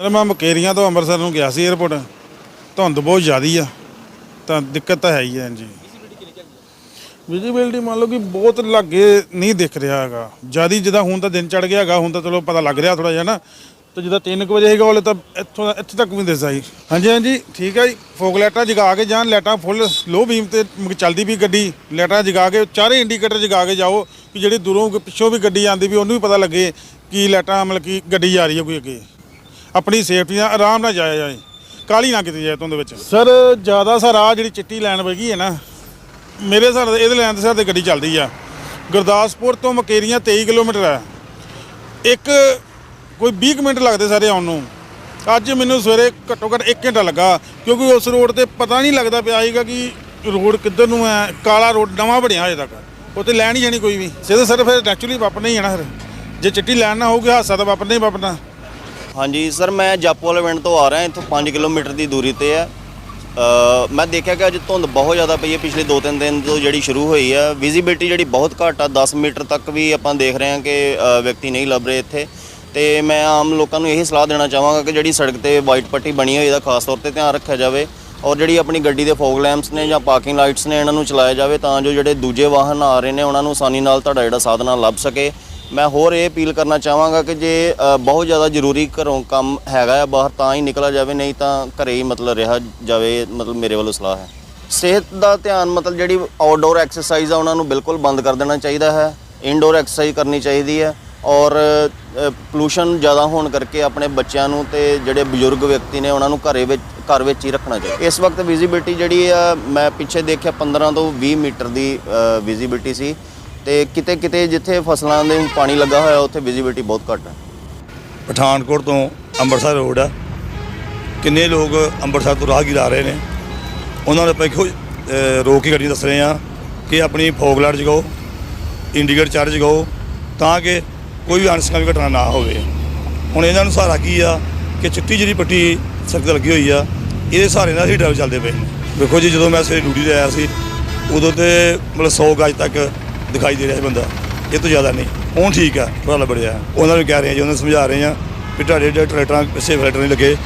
Sir ਮੈਂ ਮਕੇਰੀਆਂ ਤੋਂ ਅੰਮ੍ਰਿਤਸਰ ਨੂੰ ਗਿਆ ਸੀ 에어ਪੋਰਟ ਧੁੰਦ ਬਹੁਤ ਜ਼ਿਆਦੀ ਆ। ਤਾਂ ਦਿੱਕਤ ਤਾਂ ਹੈ ਹੀ ਹੈ ਜੀ ਵਿਜ਼ਿਬਿਲਟੀ ਮੰਨ ਲਓ ਕਿ ਬਹੁਤ ਲੱਗੇ ਨਹੀਂ ਦਿਖ ਰਿਹਾ ਹੈਗਾ। ਜਿਆਦੀ ਜਿੱਦਾਂ ਹੁਣ ਤਾਂ ਦਿਨ ਚੜ ਗਿਆ ਹੈਗਾ, ਹੁਣ ਤਾਂ ਚਲੋ ਪਤਾ ਲੱਗ ਰਿਹਾ ਥੋੜਾ ਜਿਹਾ ਨਾ। ਤੇ ਜਿੱਦਾਂ 3 ਵਜੇ ਹੈਗਾ ਉਹਲੇ ਤਾਂ ਇੱਥੋਂ ਦਾ- ਇੱਥੇ ਤੱਕ ਵੀ ਦਿਸਦਾ ਜੀ ਹਾਂਜੀ ਹਾਂਜੀ, ਠੀਕ ਹੈ ਜੀ। ਫੋਗ ਲਾਈਟਾਂ ਜਗਾ ਕੇ ਜਾਣ, ਲਾਈਟਾਂ ਫੁੱਲ ਲੋ ਬੀਮ ਤੇ ਮ- ਚੱਲਦੀ ਵੀ ਗੱਡੀ। ਲਾਈਟਾਂ ਜਗਾ ਕੇ, ਚਾਰੇ ਇੰਡੀਕੇਟਰ ਜਗਾ ਕੇ ਜਾਓ ਕਿ ਜਿਹੜੀ ਦੂਰੋਂ ਪਿੱਛੋਂ ਵੀ ਗੱਡੀ ਆਉਂਦੀ ਵੀ ਉਹਨੂੰ ਵੀ ਪਤਾ ਲੱਗੇ ਕਿ ਲਾਈਟਾਂ ਮਤਲਬ ਕਿ ਗੱਡੀ ਜਾ ਰਹੀ ਹੈ ਕੋਈ ਅੱਗੇ। ਆਪਣੀ ਸੇਫਟੀ ਨਾਲ ਆਰਾਮ ਨਾਲ ਜਾਇਆ ਜਾਏ। ਕਾਲੀ ਨਾ ਕੀਤੀ ਜਾਏ ਧੁੰਦ ਵਿੱਚ। ਸਰ, ਜ਼ਿਆਦਾ ਸਰ ਆ ਜਿਹੜੀ ਚਿੱਟੀ ਲਾਈਨ ਵਗੀ ਹੈ ਨਾ, ਮੇਰੇ ਹਿਸਾਬ ਨਾਲ ਇਹਦੇ ਲਾਈਨ ਦੇ ਸਰ ਤੇ ਗੱਡੀ ਚੱਲਦੀ ਆ। ਗੁਰਦਾਸਪੁਰ ਤੋਂ ਮਕੇਰੀਆਂ 23 ਕਿਲੋਮੀਟਰ ਹੈ ਇੱਕ, ਕੋਈ 20 ਕੁ ਮਿੰਟ ਲੱਗਦੇ ਸਾਰੇ ਆਉਣ ਨੂੰ। ਅੱਜ ਮੈਨੂੰ ਸਵੇਰੇ ਘੱਟੋ ਘੱਟ 1 ਘੰਟਾ ਲੱਗਾ, ਕਿਉਂਕਿ ਉਸ ਰੋਡ ਤੇ ਪਤਾ ਨਹੀਂ ਲੱਗਦਾ ਪਿਆ ਸੀਗਾ ਕਿ ਰੋਡ ਕਿੱਧਰ ਨੂੰ ਹੈ, ਕਾਲਾ ਰੋਡ ਨਵਾਂ ਬਣਿਆ ਹਜੇ ਤੱਕ। ਉੱਥੇ ਲੈਣ ਹੀ ਜਾਣੀ ਕੋਈ ਵੀ। ਸਿੱਧਾ ਸਰ ਫਿਰ ਨੈਚੁਰਲੀ ਵਾਪਰਨਾ ਹੀ ਜਾਣਾ ਫਿਰ ਜੇ ਚਿੱਟੀ ਲੈਣ ਨਾ ਹੋਊਗੀ, ਹਾਦਸਾ ਤਾਂ ਵਾਪਰਨਾ ਹੀ ਵਾਪਰਨਾ। ਹਾਂਜੀ, ਸਰ, ਮੈਂ ਜਾਪੋ ਵਾਲੇ ਪਿੰਡ ਤੋਂ ਆ ਰਿਹਾ, ਇੱਥੋਂ 5 ਕਿਲੋਮੀਟਰ ਦੀ ਦੂਰੀ ਤੇ ਹੈ। ਮੈਂ ਦੇਖਿਆ ਕਿ ਅੱਜ ਧੁੰਦ ਬਹੁਤ ਜ਼ਿਆਦਾ ਪਈ ਹੈ, ਪਿਛਲੇ 2-3 ਦਿਨ ਤੋਂ ਜਿਹੜੀ ਸ਼ੁਰੂ ਹੋਈ ਹੈ। ਵਿਜ਼ਿਬਿਲਟੀ ਜਿਹੜੀ ਬਹੁਤ ਘੱਟ ਆ 10 ਮੀਟਰ ਤੱਕ ਵੀ ਆਪਾਂ ਦੇਖ ਰਹੇ ਹਾਂ ਕਿ ਵਿਅਕਤੀ ਨਹੀਂ ਲੱਭ ਰਹੇ ਇੱਥੇ। ਤੇ ਮੈਂ ਆਮ ਲੋਕਾਂ ਨੂੰ ਇਹੀ ਸਲਾਹ ਦੇਣਾ ਚਾਹਾਂਗਾ ਕਿ ਜਿਹੜੀ ਸੜਕ ਤੇ ਵਾਈਟ ਪੱਟੀ ਬਣੀ ਹੋਈ ਇਹਦਾ ਖਾਸ ਤੌਰ ਤੇ ਧਿਆਨ ਰੱਖਿਆ ਜਾਵੇ ਔਰ ਜਿਹੜੀ ਆਪਣੀ ਗੱਡੀ ਦੇ ਫੋਗ ਲੈਂਪਸ ਨੇ ਜਾਂ ਪਾਰਕਿੰਗ ਲਾਈਟਸ ਨੇ, ਇਹਨਾਂ ਨੂੰ ਚਲਾਇਆ ਜਾਵੇ ਤਾਂ ਜੋ ਜਿਹੜੇ ਦੂਜੇ ਵਾਹਨ ਆ ਰਹੇ ਨੇ, ਉਹਨਾਂ ਨੂੰ ਆਸਾਨੀ ਨਾਲ ਤੁਹਾਡਾ ਜਿਹੜਾ ਸਾਧਨਾ ਲੱਭ ਸਕੇ। ਮੈਂ ਹੋਰ ਇਹ ਅਪੀਲ ਕਰਨਾ ਚਾਹਾਂਗਾ ਕਿ ਜੇ ਬਹੁਤ ਜ਼ਿਆਦਾ ਜ਼ਰੂਰੀ ਘਰੋਂ ਕੰਮ ਹੈਗਾ ਆ ਬਾਹਰ, ਤਾਂ ਹੀ ਨਿਕਲਿਆ ਜਾਵੇ, ਨਹੀਂ ਤਾਂ ਘਰੇ ਹੀ ਮਤਲਬ ਰਿਹਾ ਜਾਵੇ, ਮਤਲਬ ਮੇਰੇ ਵੱਲੋਂ ਸਲਾਹ ਹੈ। ਸਿਹਤ ਦਾ ਧਿਆਨ ਮਤਲਬ ਜਿਹੜੀ ਆਊਟਡੋਰ ਐਕਸਰਸਾਈਜ਼ ਆ, ਉਹਨਾਂ ਨੂੰ ਬਿਲਕੁਲ ਬੰਦ ਕਰ ਦੇਣਾ ਚਾਹੀਦਾ ਹੈ। ਇਨਡੋਰ ਐਕਸਰਸਾਈਜ਼ ਕਰਨੀ ਚਾਹੀਦੀ ਹੈ ਔਰ ਪੋਲੂਸ਼ਨ ਜ਼ਿਆਦਾ ਹੋਣ ਕਰਕੇ ਆਪਣੇ ਬੱਚਿਆਂ ਨੂੰ ਤੇ ਜਿਹੜੇ ਬਜ਼ੁਰਗ ਵਿਅਕਤੀ ਨੇ, ਉਹਨਾਂ ਨੂੰ ਘਰੇ ਵਿੱਚ, ਘਰ ਵਿੱਚ ਹੀ ਰੱਖਣਾ ਚਾਹੀਦਾ। ਇਸ ਵਕਤ ਵਿਜ਼ਿਬਿਲਟੀ ਜਿਹੜੀ ਆ, ਮੈਂ ਪਿੱਛੇ ਦੇਖਿਆ 15 ਤੋਂ 20 ਮੀਟਰ ਦੀ ਵਿਜ਼ਿਬਿਲਟੀ ਸੀ। ਤੇ ਕਿਤੇ ਕਿਤੇ ਜਿੱਥੇ ਫਸਲਾਂ ਦੇ ਪਾਣੀ ਲੱਗਾ ਹੋਇਆ, ਉੱਥੇ ਵਿਜ਼ਿਬਿਲਟੀ ਬਹੁਤ ਘੱਟ ਹੈ। ਪਠਾਨਕੋਟ ਤੋਂ ਅੰਮ੍ਰਿਤਸਰ ਰੋਡ ਆ। ਕਿੰਨੇ ਲੋਕ ਅੰਮ੍ਰਿਤਸਰ ਤੋਂ ਰਾਹਗੀਰ ਆ ਰਹੇ ਨੇ? ਉਹਨਾਂ ਨੂੰ ਆਪਾਂ ਇੱਕੋ ਰੋਕ ਕੇ ਗੱਡੀ ਦੱਸ ਰਹੇ ਆ ਕਿ ਆਪਣੀ ਫੋਗ ਲਾਈਟ ਜਗਾਓ ਇੰਡੀਕੇਟ ਚਾਰਜ ਜਗਾਓ, ਤਾਂ ਕਿ ਕੋਈ ਵੀ ਅਨਸਕਾਮੀ ਘਟਨਾ ਨਾ ਹੋਵੇ। ਹੁਣ ਇਹਨਾਂ ਨੂੰ ਸਹਾਰਾ ਕੀ ਆ? ਕਿ ਚਿੱਟੀ ਜਿਹੜੀ ਪੱਟੀ ਸਖਤ ਲੱਗੀ ਹੋਈ ਆ ਇਹਦੇ ਸਹਾਰੇ ਨਾਲ ਅਸੀਂ ਡਰਾਈਵ ਚੱਲਦੇ ਪਏ ਨੇ। ਵੇਖੋ ਜੀ, ਜਦੋਂ ਮੈਂ ਸਵੇਰੇ ਡਿਊਟੀ ਤੇ ਆਇਆ ਸੀ, ਉਦੋਂ ਤੇ ਮਤਲਬ 100 ਗਜ ਤੱਕ ਦਿਖਾਈ ਦੇ ਰਿਹਾ ਸੀ ਬੰਦਾ। ਇਹ ਤੋਂ ਜ਼ਿਆਦਾ ਨਹੀਂ। ਹੁਣ ਠੀਕ ਆ ਥੋੜਾ ਲੱਭ ਉਹਨਾਂ ਨੂੰ ਕਹਿ ਰਹੇ ਆ ਜੀ, ਉਹਨਾਂ ਨੂੰ ਸਮਝਾ ਰਹੇ ਆ ਵੀ ਤੁਹਾਡੇ ਜਿਹੜੇ ਟਰੈਕਟਰਾਂ ਪਿੱਛੇ ਫਿਲਟਰ ਨਹੀਂ ਲੱਗੇ।